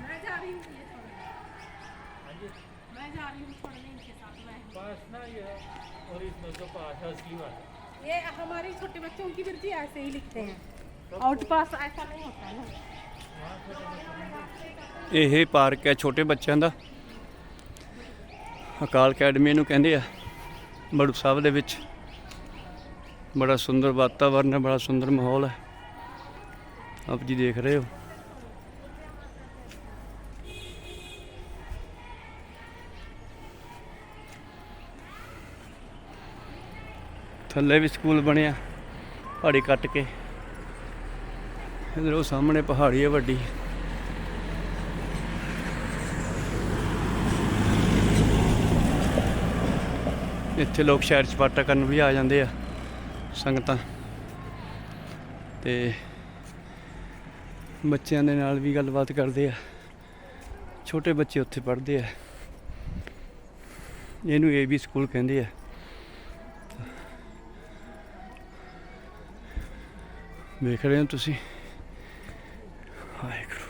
मैं जा रही हूँ ये छोड़ने मैं जा रही हूँ छोड़ने इनके साथ मैं पास ना ये और इसमें तो पास है असली बात ये हमारे छोटे बच्चों की वृत्ति ऐसे ही लिखते हैं आउट पास ऐसा नहीं होता है ना ਇਹ ਪਾਰਕ ਹੈ ਛੋਟੇ ਬੱਚਿਆਂ ਦਾ ਅਕਾਲ ਅਕੈਡਮੀ ਨੂੰ ਕਹਿੰਦੇ ਆ ਬੜੂ ਸਾਹਿਬ ਦੇ ਵਿੱਚ ਬੜਾ ਸੁੰਦਰ ਵਾਤਾਵਰਨ ਹੈ ਬੜਾ ਸੁੰਦਰ ਮਾਹੌਲ ਹੈ ਆਪ ਜੀ ਦੇਖ ਰਹੇ ਹੋ। ਥੱਲੇ ਵੀ ਸਕੂਲ ਬਣਿਆ, ਪਹਾੜੀ ਕੱਟ ਕੇ। ਇਧਰ ਉਹ ਸਾਹਮਣੇ ਪਹਾੜੀ ਹੈ ਵੱਡੀ। ਇੱਥੇ ਲੋਕ ਸ਼ਹਿਰ ਸਪਾਟਾ ਕਰਨ ਵੀ ਆ ਜਾਂਦੇ ਆ, ਸੰਗਤਾਂ। ਤੇ ਬੱਚਿਆਂ ਦੇ ਨਾਲ ਵੀ ਗੱਲਬਾਤ ਕਰਦੇ ਆ। ਛੋਟੇ ਬੱਚੇ ਉੱਥੇ ਪੜ੍ਹਦੇ ਆ। ਇਹਨੂੰ ਏ ਵੀ ਸਕੂਲ ਕਹਿੰਦੇ ਆ। ਵੇਖ ਰਹੇ ਹੋ ਤੁਸੀਂ? ਵਾਹਿਗੁਰੂ।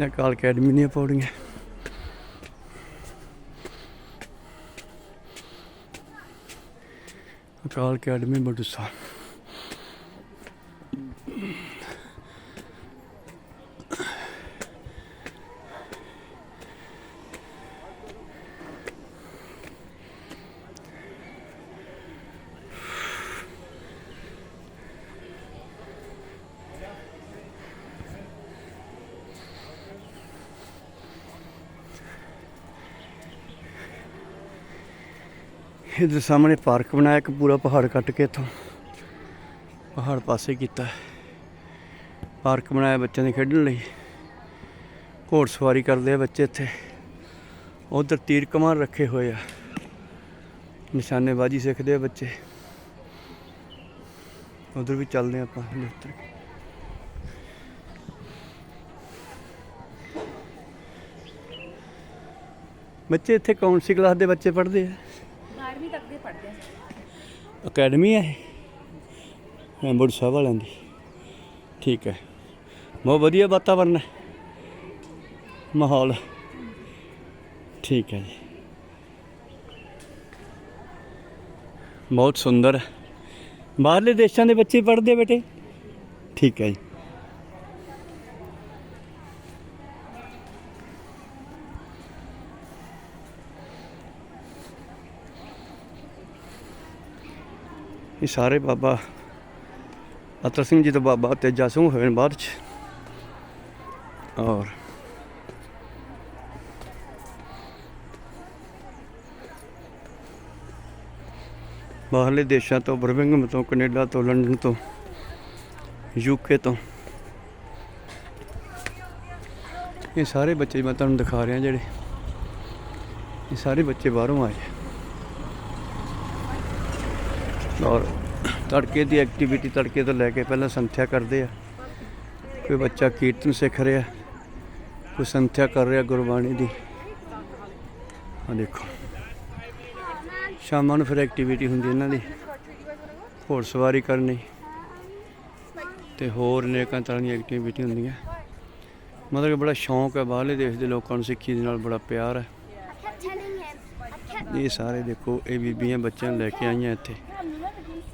ਇਹ ਅਕਾਲ ਅਕੈਡਮੀ ਦੀਆਂ ਪੌੜੀਆਂ ਅਕਾਲ ਅਕੈਡਮੀ ਬੜੂਸਾ ਇਧਰ ਸਾਹਮਣੇ ਪਾਰਕ ਬਣਾਇਆ, ਇੱਕ ਪੂਰਾ ਪਹਾੜ ਕੱਟ ਕੇ ਇੱਥੋਂ। ਪਹਾੜ ਪਾਸੇ ਕੀਤਾ। ਪਾਰਕ ਬਣਾਇਆ ਬੱਚਿਆਂ ਦੇ ਖੇਡਣ ਲਈ। ਘੋੜ ਸਵਾਰੀ ਕਰਦੇ ਆ ਬੱਚੇ ਇੱਥੇ। ਉਧਰ ਤੀਰ ਕਮਾਨ ਰੱਖੇ ਹੋਏ ਆ। ਨਿਸ਼ਾਨੇਬਾਜ਼ੀ ਸਿੱਖਦੇ ਆ ਬੱਚੇ। ਉਧਰ ਵੀ ਚੱਲਦੇ ਆ ਆਪਾਂ ਉੱਤਰ ਬੱਚੇ ਇੱਥੇ ਕੌਣ ਸੀ ਕਲਾਸ ਦੇ ਬੱਚੇ ਪੜ੍ਹਦੇ ਆ? ਅਕੈਡਮੀ ਹੈ ਇਹ? ਅੰਬੜ ਸਾਹਿਬ ਵਾਲਿਆਂ ਦੀ ਠੀਕ ਹੈ। ਬਹੁਤ ਵਧੀਆ ਵਾਤਾਵਰਨ ਹੈ। ਮਾਹੌਲ। ਠੀਕ ਹੈ ਜੀ। ਬਹੁਤ ਸੁੰਦਰ ਬਾਹਰਲੇ ਦੇਸ਼ਾਂ ਦੇ ਬੱਚੇ ਪੜ੍ਹਦੇ ਬੇਟੇ? ਠੀਕ ਹੈ ਜੀ। ਇਹ ਸਾਰੇ ਬਾਬਾ ਅਤਰ ਸਿੰਘ ਜੀ ਤੋਂ ਬਾਬਾ ਤੇਜਾ ਸਿੰਘ ਹੋਏ ਨੇ ਬਾਅਦ ਚ। ਔਰ ਬਾਹਰਲੇ ਦੇਸ਼ਾਂ ਤੋਂ ਬਰਮਿੰਗਮ ਤੋਂ, ਕੈਨੇਡਾ ਤੋਂ, ਲੰਡਨ ਤੋਂ ਯੂਕੇ ਤੋਂ। ਇਹ ਸਾਰੇ ਬੱਚੇ ਮੈਂ ਤੁਹਾਨੂੰ ਦਿਖਾ ਰਿਹਾ ਜਿਹੜੇ, ਇਹ ਸਾਰੇ ਬੱਚੇ ਬਾਹਰੋਂ ਆਏ ਆ ਔਰ ਤੜਕੇ ਦੀ ਐਕਟੀਵਿਟੀ ਤੜਕੇ ਤੋਂ ਲੈ ਕੇ ਪਹਿਲਾਂ ਸੰਥਿਆ ਕਰਦੇ ਆ। ਕੋਈ ਬੱਚਾ ਕੀਰਤਨ ਸਿੱਖ ਰਿਹਾ ਕੋਈ ਸੰਥਿਆ ਕਰ ਰਿਹਾ ਗੁਰਬਾਣੀ ਦੀ। ਆ ਦੇਖੋ। ਸ਼ਾਮਾਂ ਨੂੰ ਫਿਰ ਐਕਟੀਵਿਟੀ ਹੁੰਦੀ ਇਹਨਾਂ ਦੀ। ਘੋੜ ਸਵਾਰੀ ਕਰਨੀ ਤੇ ਹੋਰ ਨੇਕਾਂ ਤਰ੍ਹਾਂ ਦੀਆਂ ਐਕਟੀਵਿਟੀ ਹੁੰਦੀਆਂ। ਮਤਲਬ ਕਿ ਬੜਾ ਸ਼ੌਂਕ ਹੈ ਬਾਹਰਲੇ ਦੇਸ਼ ਦੇ ਲੋਕਾਂ ਨੂੰ ਸਿੱਖੀ ਦੇ ਨਾਲ ਬੜਾ ਪਿਆਰ ਹੈ. ਇਹ ਸਾਰੇ ਦੇਖੋ ਇਹ ਬੀਬੀਆਂ ਬੱਚਿਆਂ ਨੂੰ ਲੈ ਕੇ ਆਈਆਂ ਇੱਥੇ।